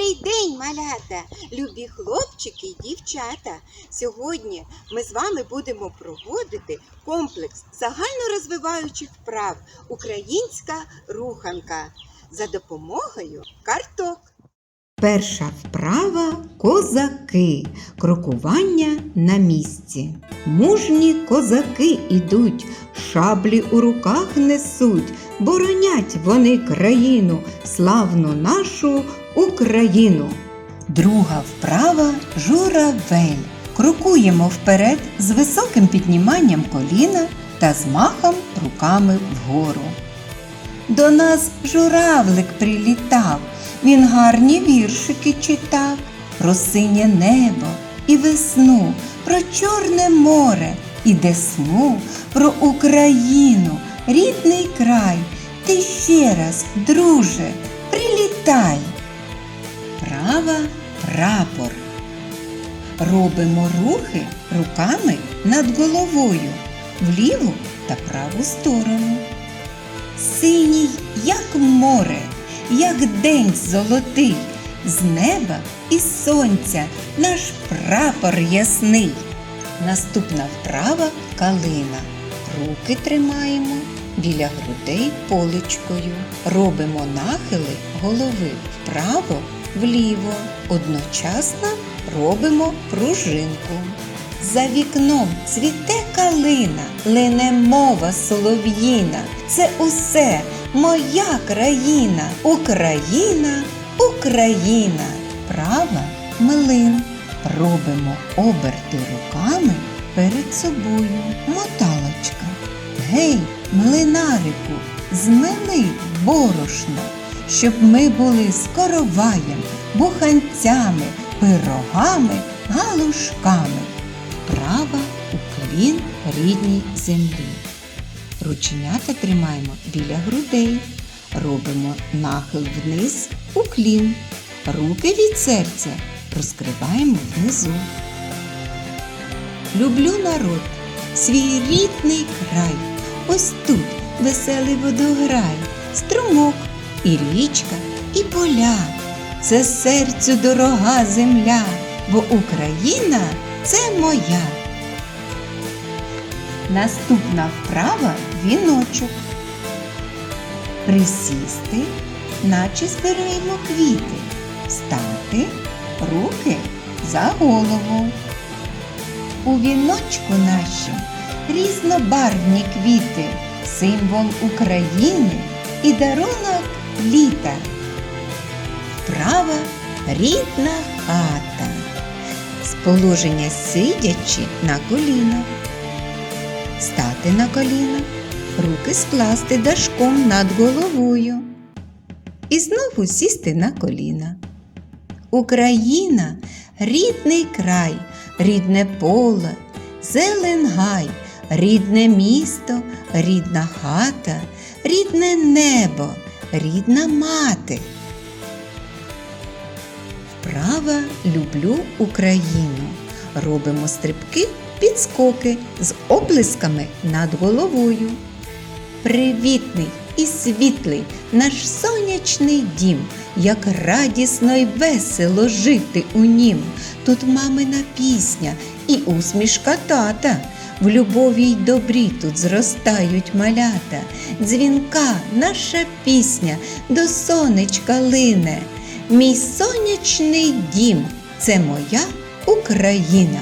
Добрий день, малята, любі хлопчики і дівчата. Сьогодні ми з вами будемо проводити комплекс загальнорозвиваючих вправ Українська руханка за допомогою карток. Перша вправа козаки. Крокування на місці. Мужні козаки ідуть, шаблі у руках несуть, боронять вони країну, славну нашу Україну. Друга вправа журавель. Крокуємо вперед з високим підніманням коліна та змахом руками вгору. До нас журавлик прилітав, він гарні віршики читав про синє небо і весну, про Чорне море і десну, про Україну, рідний край. Ти ще раз, друже, прилітай. Права прапор. Робимо рухи руками над головою в ліву та праву сторону. Синій, як море, як день золотий, з неба і сонця наш прапор ясний. Наступна вправа калина. Руки тримаємо біля грудей поличкою. Робимо нахили голови вправо, вліво. Одночасно робимо пружинку. За вікном цвіте калина, лине мова солов'їна. Це усе моя країна, Україна, Україна. Права млин. Робимо оберти руками перед собою. Моталочка. Гей, млинарику, змели борошно, щоб ми були з короваєм, буханцями, пирогами, галушками. Права уклін рідній землі. Рученята тримаємо біля грудей. Робимо нахил вниз, уклін. Руки від серця розкриваємо внизу. Люблю народ, свій рідний край. Ось тут веселий водограй, струмок і річка, і поля. Це серцю дорога земля, бо Україна це моя. Наступна вправа віночок. Присісти, наче збираємо квіти, встати, руки за голову. У віночку нашім різнобарвні квіти, символ України і дарунок літа. Вправа рідна хата. З положення сидячи на колінах. Стати на коліна, руки скласти дашком над головою. І знову сісти на коліна. Україна рідний край, рідне поле, зелен гай, рідне місто, рідна хата, рідне небо, рідна мати. Вправа люблю Україну. Робимо стрибки, підскоки з оплесками над головою. Привітний і світлий наш сонячний дім, як радісно й весело жити у нім. Тут мамина пісня і усмішка тата. В любові й добрі тут зростають малята. Дзвінка наша пісня до сонечка лине. Мій сонячний дім це моя Україна.